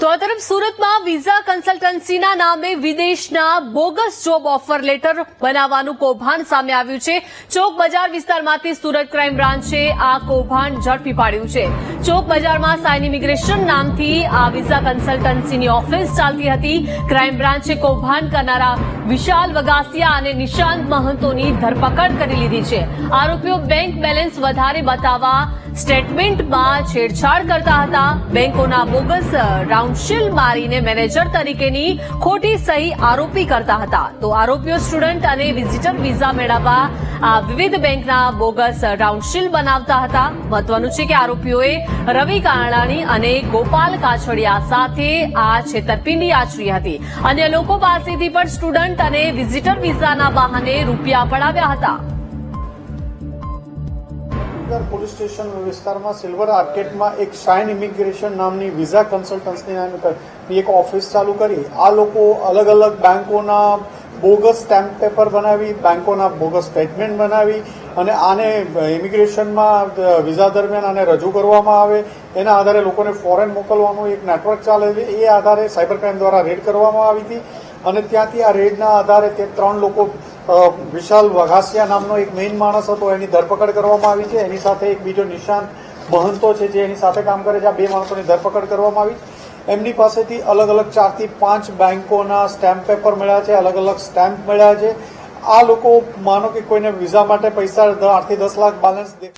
તો આ તરફ સુરતમાં વિઝા કન્સલ્ટન્સીના નામે વિદેશના બોગસ જોબ ઓફર લેટર બનાવવાનું કૌભાંડ સામે આવ્યું છે. ચોક બજાર વિસ્તારમાંથી સુરત ક્રાઇમ બ્રાન્ચે આ કૌભાંડ ઝડપી પાડ્યું છે. ચોક બજારમાં સાઇન ઇમિગ્રેશન નામથી આ વિઝા કન્સલ્ટન્સીની ઓફિસ ચાલતી હતી. ક્રાઇમ બ્રાન્ચે કૌભાંડ કરનારા વિશાલ વગાસિયા અને નિશાંત મહંતોની ધરપકડ કરી લીધી છે. આરોપીઓ બેંક બેલેન્સ વધારે બતાવવા સ્ટેટમેન્ટમાં છેડછાડ કરતા હતા. બેંકોના બોગસ રાઉન્ડશીલ મારીને મેનેજર તરીકેની ખોટી સહી આરોપી કરતા હતા. તો આરોપીઓ સ્ટુડન્ટ અને વિઝિટર વિઝા મેળવવા, આ, વિવિધ બેંકના બોગસ રાઉન્ડશીલ બનાવતા હતા. મહત્વનું છે કે આરોપીઓએ રવિ કાણાણી અને ગોપાલ કાછડિયા સાથે આ છેતરપિંડી આચરી હતી. અન્ય લોકો પાસેથી પણ સ્ટુડન્ટ અને વિઝિટર વિઝાના બહાને રૂપિયા પડાવ્યા હતા. નગર પોલીસ સ્ટેશન વિસ્તારમાં સિલ્વર આર્કેટમાં એક શાઇન ઇમિગ્રેશન નામની વિઝા કન્સલ્ટન્સની નામની એક ઓફિસ ચાલુ કરી. આ લોકો અલગ અલગ બેંકોના બોગસ સ્ટેમ્પ પેપર બનાવી, બેંકોના બોગસ સ્ટેટમેન્ટ બનાવી અને આને ઇમિગ્રેશનમાં વિઝા દરમિયાન આને રજૂ કરવામાં આવે. એના આધારે લોકોને ફોરેન મોકલવાનું એક નેટવર્ક ચાલે છે. એ આધારે સાયબર ક્રાઇમ દ્વારા રેડ કરવામાં આવી હતી. અને ત્યાંથી આ રેડના આધારે તે ત્રણ લોકો વિશાલ વઘાસિયા નામનો એક મેઇન માણસ હતો. એની ધરપકડ કરવામાં આવી છે. એની સાથે એક બીજો નિશાંત મહંતો છે જે એની સાથે કામ કરે છે. આ બે માણસોની ધરપકડ કરવામાં આવી. એમની પાસેથી અલગ અલગ ચારથી પાંચ બેન્કોના સ્ટેમ્પ પેપર મળ્યા છે. અલગ અલગ સ્ટેમ્પ મળ્યા છે. આ લોકો માનો કે કોઈને વિઝા માટે પૈસા આઠથી દસ લાખ બેલેન્સ દે